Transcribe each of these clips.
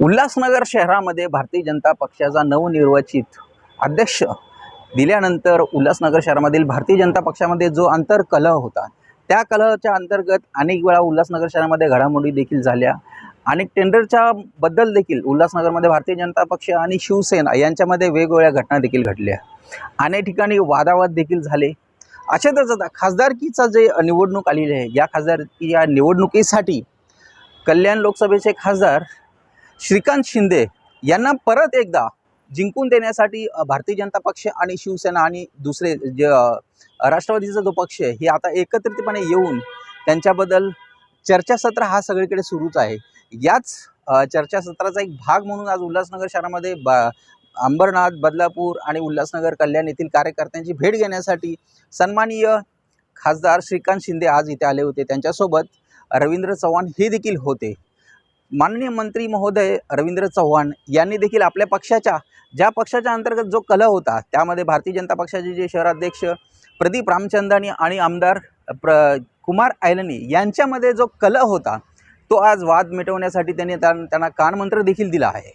उल्हासनगर शहरामध्ये भारतीय जनता पक्षाचा नवनिर्वाचित अध्यक्ष दिल्यानंतर उल्हासनगर शहरामधील भारतीय जनता पक्षामध्ये जो आंतरकलह होता त्या कलहाच्या अंतर्गत अनेक वेळा उल्हासनगर शहरामध्ये घडामोडी देखील झाल्या. अनेक टेंडरच्या बद्दल देखील उल्हासनगरमध्ये भारतीय जनता पक्ष आणि शिवसेना यांच्यामध्ये वेगवेगळ्या घटना देखील घडल्या. अनेक ठिकाणी वादावाद देखील झाले. अशातच आता खासदारकीचा जे निवडणूक आलेली आहे या खासदारकी या निवडणुकीसाठी कल्याण लोकसभेचे खासदार श्रीकांत शिंदे यांना परत एकदा जिंकून देण्यासाठी भारतीय जनता पक्ष आणि शिवसेना आणि दुसरे जे राष्ट्रवादीचा जो पक्ष आहे हे आता एकत्रितपणे येऊन त्यांच्याबद्दल चर्चासत्र हा सगळीकडे सुरूच आहे. याच चर्चासत्राचा एक भाग म्हणून आज उल्हासनगर शहरामध्ये बा अंबरनाथ बदलापूर आणि उल्हासनगर कल्याण येथील कार्यकर्त्यांची भेट घेण्यासाठी सन्माननीय खासदार श्रीकांत शिंदे आज इथे आले होते. त्यांच्यासोबत रवींद्र चव्हाण हे देखील होते. माननीय मंत्री महोदय रवींद्र चव्हाण यांनी देखील आपल्या पक्षाच्या ज्या पक्षाच्या अंतर्गत जो कलह होता त्यामध्ये भारतीय जनता पक्षाचे जे शहराध्यक्ष प्रदीप रामचंदानी आणि आमदार प्र कुमार ऐलनी यांच्यामध्ये जो कलह होता तो आज वाद मिटवण्यासाठी त्यांनी त्यां- त्यांना कानमंत्र देखील दिला आहे.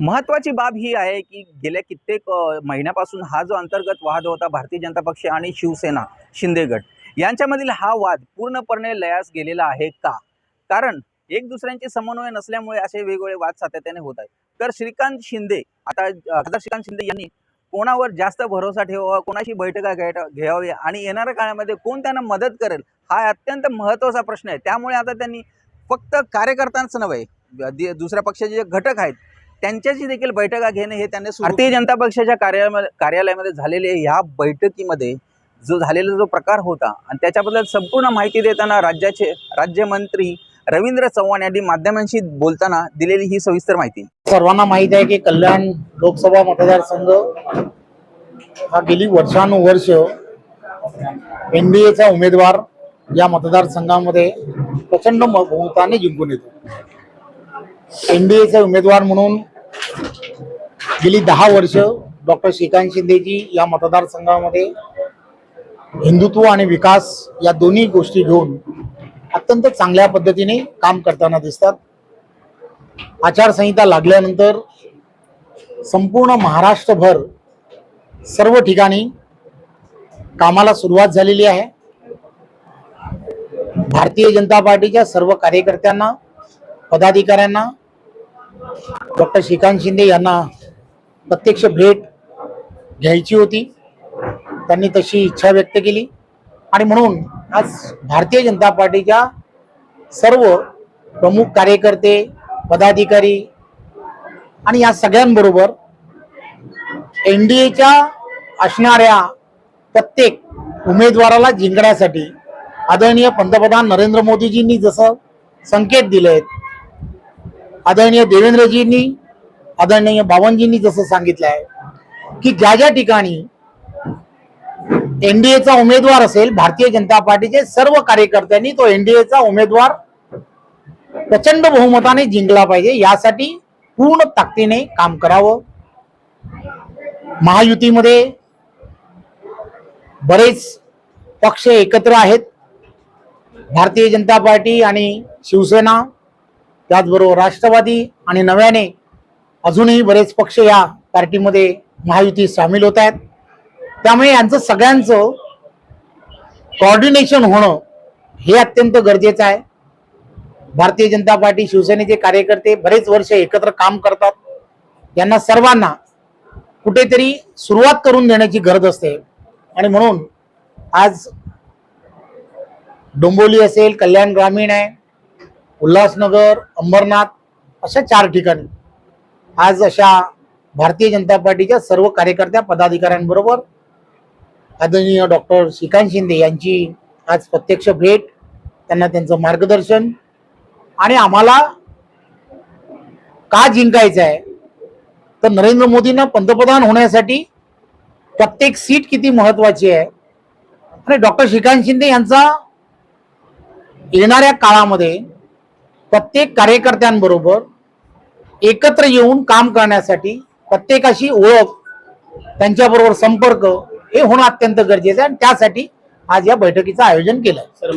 महत्त्वाची बाब ही आहे की गेल्या कित्येक महिन्यापासून हा जो अंतर्गत वाद होता भारतीय जनता पक्ष आणि शिवसेना शिंदेगड यांच्यामधील हा वाद पूर्णपणे लयास गेलेला आहे का? कारण एक दुसऱ्यांचे समन्वय नसल्यामुळे असे वेगवेगळे वाद सातत्याने होत आहेत. तर श्रीकांत शिंदे आता खासदार श्रीकांत शिंदे यांनी कोणावर जास्त भरोसा ठेवावा कोणाशी बैठका घ्यावी आणि येणाऱ्या काळामध्ये कोण त्यांना मदत करेल हा अत्यंत महत्त्वाचा प्रश्न आहे. त्यामुळे आता त्यांनी फक्त कार्यकर्त्यांच नव्हे दुसऱ्या पक्षाचे जे घटक आहेत त्यांच्याशी देखील बैठका घेणे हे त्यांनी भारतीय जनता पक्षाच्या कार्यालयामध्ये कार्यालयामध्ये झालेले ह्या बैठकीमध्ये जो झालेला जो प्रकार होता आणि त्याच्याबद्दल संपूर्ण माहिती देताना राज्याचे राज्यमंत्री रवींद्र चव्हाण यांनी माध्यमांशी बोलताना दिलेली ही सविस्तर माहिती. सर्वांना माहीत आहे की कल्याण लोकसभा मतदारसंघ हा गेली वर्षानुवर्ष एनडीएचा उमेदवार या मतदारसंघामध्ये प्रचंड म- बहुमताने जिंकून येतो. एनडीएचे उमेदवार म्हणून गेली दहा वर्ष डॉक्टर श्रीकांत शिंदेजी या मतदारसंघामध्ये हिंदुत्व आणि विकास या दोन्ही गोष्टी घेऊन अत्यंत चांगल्या पद्धतीने काम करताना दिसतात. आचारसंहिता लागल्यानंतर संपूर्ण महाराष्ट्रभर सर्व ठिकाणी कामाला सुरुवात झालेली आहे. भारतीय जनता पार्टीच्या सर्व कार्यकर्त्यांना पदाधिकाऱ्यांना डॉक्टर श्रीकांत शिंदे यांना प्रत्यक्ष भेट घ्यायची होती. त्यांनी तशी इच्छा व्यक्त केली. आणि म्हणून आज भारतीय जनता पार्टीच्या सर्व प्रमुख कार्यकर्ते पदाधिकारी आणि या सगळ्यांबरोबर एन डी एच्या असणाऱ्या प्रत्येक उमेदवाराला जिंकण्यासाठी आदरणीय पंतप्रधान नरेंद्र मोदीजींनी जसं संकेत दिलेत आदरणीय देवेंद्रजींनी आदरणीय बावनजींनी जसं सांगितलं आहे की ज्या ज्या ठिकाणी एनडीएचा उमेदवार असेल भारतीय जनता पार्टीचे सर्व कार्यकर्त्यांनी तो एनडीएचा उमेदवार प्रचंड बहुमताने जिंकला पाहिजे. यासाठी पूर्ण ताकदीने काम करावं. महायुतीमध्ये बरेच पक्ष एकत्र आहेत. भारतीय जनता पार्टी आणि शिवसेना त्याचबरोबर राष्ट्रवादी आणि नव्याने अजूनही बरेच पक्ष या पार्टीमध्ये महायुती सामील होत आहेत. त्यामुळे यांचं सगळ्यांचं कॉर्डिनेशन होणं हे अत्यंत गरजेचं आहे. भारतीय जनता पार्टी शिवसेनेचे कार्यकर्ते बरेच वर्ष एकत्र काम करतात. यांना सर्वांना कुठेतरी सुरुवात करून देण्याची गरज असते. आणि म्हणून आज डोंबोली असेल कल्याण ग्रामीण आहे उल्हासनगर अंबरनाथ अशा चार ठिकाणी आज अशा भारतीय जनता पार्टीच्या सर्व कार्यकर्त्या पदाधिकाऱ्यांबरोबर आदरणीय डॉक्टर श्रीकांत शिंदे यांची आज प्रत्यक्ष भेट त्यांना त्यांचं मार्गदर्शन आणि आम्हाला का जिंकायचं आहे? तर नरेंद्र मोदींना पंतप्रधान होण्यासाठी प्रत्येक सीट किती महत्वाची आहे? आणि डॉक्टर श्रीकांत शिंदे यांचा येणाऱ्या काळामध्ये प्रत्येक कार्यकर्त्यांबरोबर एकत्र येऊन काम करण्यासाठी प्रत्येकाशी ओळख त्यांच्याबरोबर संपर्क हे होणं अत्यंत गरजेचं आहे आणि त्यासाठी आज या बैठकीचं आयोजन केलं सर